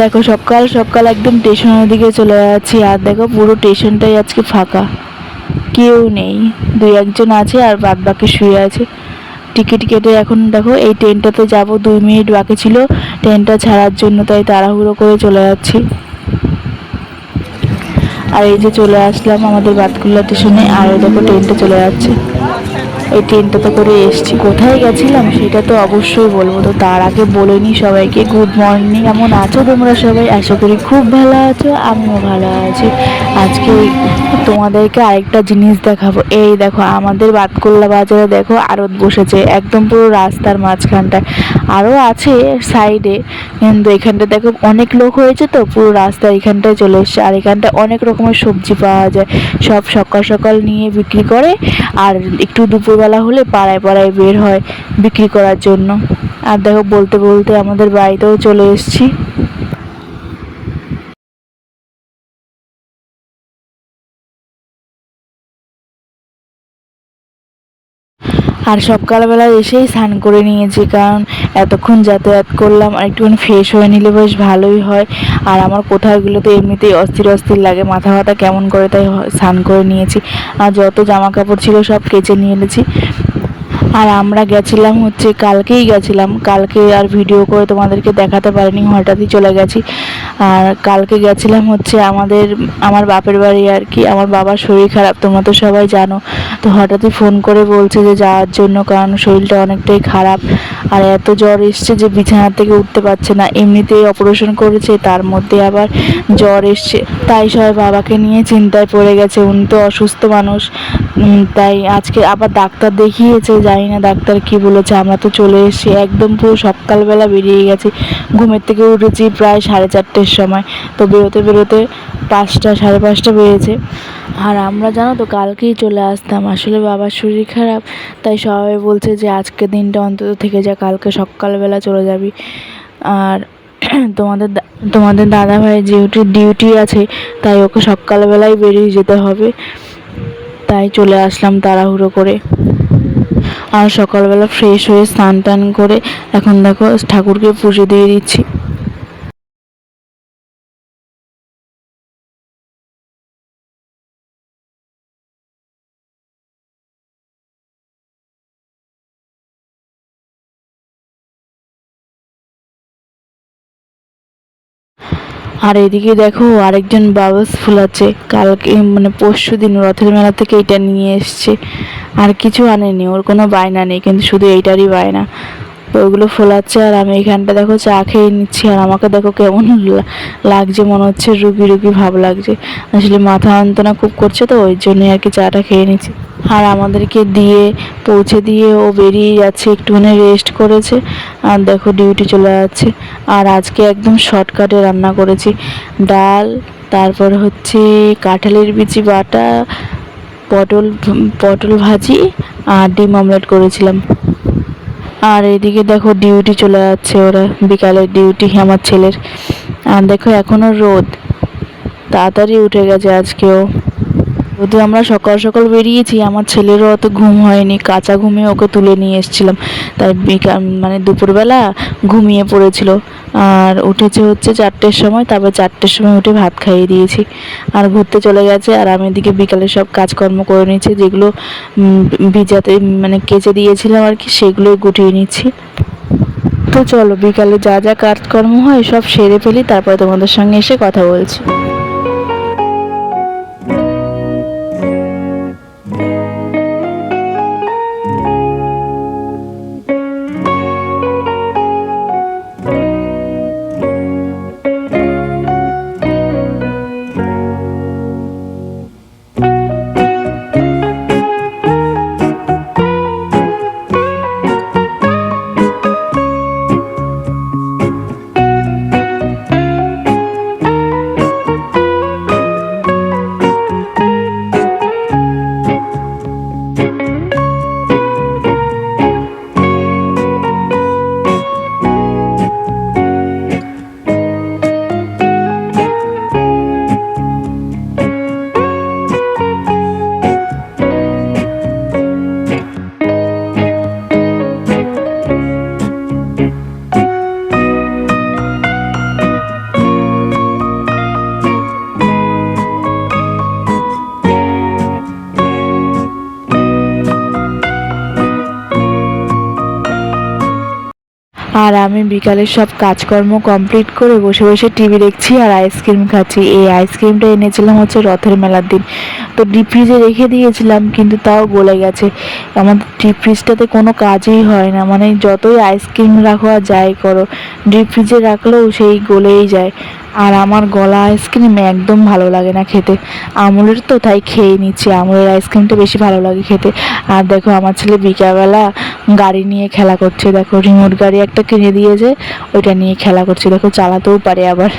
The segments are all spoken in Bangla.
দেখো, সকাল সকাল একদম স্টেশনের দিকে চলে যাচ্ছি আর দেখো, পুরো স্টেশনটাই আজকে ফাঁকা। কেউ নেই। দুই একজন আছে আর বাদ বাকি শুয়ে আছে। টিকিট কেটে এখন দেখো, এই ট্রেনটাতে যাব, দুই মিনিট বাকি ছিল। ট্রেনটা ছাড়ার জন্য তাই তাড়াহুড়ো করে চলে যাচ্ছি। আর এই যে চলে আসলাম আমাদের বাতকুল্লা স্টেশনে, আর দেখো, ট্রেনটা চলে যাচ্ছে। এই ট্রেনটাতে করে এসছি। কোথায় গেছিলাম সেটা তো অবশ্যই বলব। তো তার আগে বলে নিই সবাইকে গুড মর্নিং কেমন আছো তোমরা সবাই? আশা করি খুব ভালো আছো, আমিও ভালো আছি। আজকে তোমাদেরকে আরেকটা জিনিস দেখাবো। এই দেখো, আমাদের বাতকুল্লা বাজারে দেখো, আড়ত বসেছে, একদম পুরো রাস্তার মাঝখানটায়। আরও আছে সাইডে, কিন্তু এখানটা দেখো অনেক লোক হয়েছে তো, পুরো রাস্তা এখানটায় চলে এসছে। আর এখানটায় অনেক রকমের সবজি পাওয়া যায়। সব সকাল সকাল নিয়ে বিক্রি করে, আর একটু দুপুরবেলা হলে পাড়ায় পাড়ায় বের হয় বিক্রি করার জন্য। আর দেখো, বলতে বলতে আমাদের বাড়িতেও চলে এসেছি। আর সকালবেলা এসেই স্নান করে নিয়েছি, কারণ এতক্ষণ যাতায়াত করলাম আর একটুখানি ফ্রেশ হয়ে নিলে বেশ ভালোই হয়। আর আমার কোথাওগুলোতে এমনিতেই অস্থির অস্থির লাগে, মাথা ব্যথা কেমন করে তাই স্নান করে নিয়েছি। আর যত জামা কাপড় ছিল সব কেচে নিয়ে এনেছি। আর আমরা গেছিলাম হচ্ছে, কালকেই গেছিলাম। কালকে আর ভিডিও করে তোমাদেরকে দেখাতে পারিনি, হঠাৎই চলে গেছি। আর কালকে গেছিলাম হচ্ছে আমাদের, আমার বাপের বাড়ি আর কি। আমার বাবার শরীর খারাপ, তোমরা তো সবাই জানো। তো হঠাৎই ফোন করে বলছে যে যাওয়ার জন্য, কারণ শরীরটা অনেকটাই খারাপ। আর এত জ্বর এসছে যে বিছানা থেকে উঠতে পারছে না। এমনিতেই অপারেশন করেছে, তার মধ্যে আবার জ্বর এসছে। তাই সবাই বাবাকে নিয়ে চিন্তায় পড়ে গেছে। উনি তো অসুস্থ মানুষ। তাই আজকে আবার ডাক্তার দেখিয়েছে জানি না, ডাক্তার কি বলেছে? আমরা তো চলে এসেছি একদম পুরো সকালবেলা বেরিয়ে গেছি। ঘুমের থেকে উঠেছি প্রায় সাড়ে চারটের সময়। তো বেরোতে বেরোতে পাঁচটা, সাড়ে পাঁচটা বেজেছে। আর আমরা জানো তো, কালকেই চলে আসতাম। আসলে বাবার শরীর খারাপ, তাই সবাই বলছে যে আজকে দিনটা অন্তত থেকে যা, কালকে সকালবেলা চলে যাবি। আর তোমাদের তোমাদের দাদা ভাই যেহেতু ডিউটি আছে, তাই ওকে সকালবেলায় বেরিয়ে যেতে হবে। তাই চলে আসলাম তাড়াহুড়ো করে। আর সকালবেলা ফ্রেশ হয়ে স্নান টান করে এখন দেখো ঠাকুরকে পুজো দিয়ে দিচ্ছি। আর এদিকে দেখো আরেকজন বাবলস ফুলাচ্ছে কালকে মানে পরশু দিন রথের মেলা থেকে এটা নিয়ে এসছে। আর কিছু আনেনি, ওর কোনো বায়না নেই, কিন্তু শুধু এইটারই বায়না। তো ওগুলো ফোলাচ্ছে আর আমি এখানটা দেখো চা খেয়ে নিচ্ছি। আর আমাকে দেখো কেমন লাগছে, মনে হচ্ছে রুগী রুগী ভাব লাগছে। আসলে মাথা যন্ত্রণা খুব করছে তো, ওই জন্যই আর কি চাটা খেয়ে নিচ্ছি। আর আমাদেরকে দিয়ে, পৌঁছে দিয়ে ও বেরিয়ে যাচ্ছে, একটুখানি রেস্ট করেছে। আর দেখো ডিউটি চলে যাচ্ছে। আর আজকে একদম শর্টকাটে রান্না করেছি। ডাল, তারপর হচ্ছে কাঁঠালের বিচি বাটা, পটল পটল ভাজি আর ডিম অমলেট করেছিলাম। আর এদিকে দেখো ডিউটি চলে যাচ্ছে ওরা, বিকালের ডিউটি আমার ছেলের। আর দেখো এখনও রোদ, তাড়াতাড়ি উঠে গেছে আজকেও। যদিও আমরা সকাল সকাল বেরিয়েছি, আমার ছেলেরও অত ঘুম হয়নি, কাঁচা ঘুমে ওকে তুলে নিয়ে এসেছিলাম। তাই বিকাল মানে দুপুরবেলা ঘুমিয়ে পড়েছিল। আর উঠেছে হচ্ছে চারটের সময়, তারপর চারটের সময় উঠে ভাত খাইয়ে দিয়েছি। আর ঘুরতে চলে গেছে, আর আমি এদিকে বিকালে সব কাজকর্ম করে নিচ্ছি যেগুলো ভিজাতে মানে কেচে দিয়েছিলাম আর কি, সেগুলোই গুটিয়ে নিচ্ছি। তো চলো, বিকালে যা যা কাজকর্ম হয়, সব সেরে ফেলি, তারপরে তোমাদের সঙ্গে এসে কথা বলছি। আর আমি বিকালের সব কাজকর্ম কমপ্লিট করে বসে বসে টিভি দেখছি আর আইসক্রিম খাচ্ছি। এই আইসক্রিমটা এনেছিলাম হচ্ছে রথের মেলার দিন। তো ডিপ ফ্রিজে রেখে দিয়েছিলাম, কিন্তু তাও গলে গেছে। আমাদের ডিপ ফ্রিজটাতে কোনো কাজই হয় না। মানে যতই আইসক্রিম রাখো আর যাই করো ডিপ ফ্রিজে রাখলেও সেই গলেই যায়। আর আমার গলা আইসক্রিম একদম ভালো লাগে না খেতে। আমুলের তো তাই খেয়ে নিচ্ছি, আমুলের আইসক্রিমটা বেশি ভালো লাগে খেতে। আর দেখো আমার ছেলে বিকালবেলা গাড়ি নিয়ে খেলা করছে। দেখো রিমোট গাড়ি একটা কিনে দিয়েছে, ওইটা নিয়ে খেলা করছে। দেখো চালাতেও পারে আবার।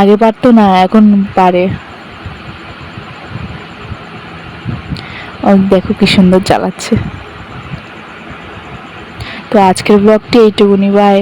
আগে পারতো না, এখন পারে। দেখো কি সুন্দর চালাচ্ছে। তো আজকের ব্লগটি এইটুকুনি বাই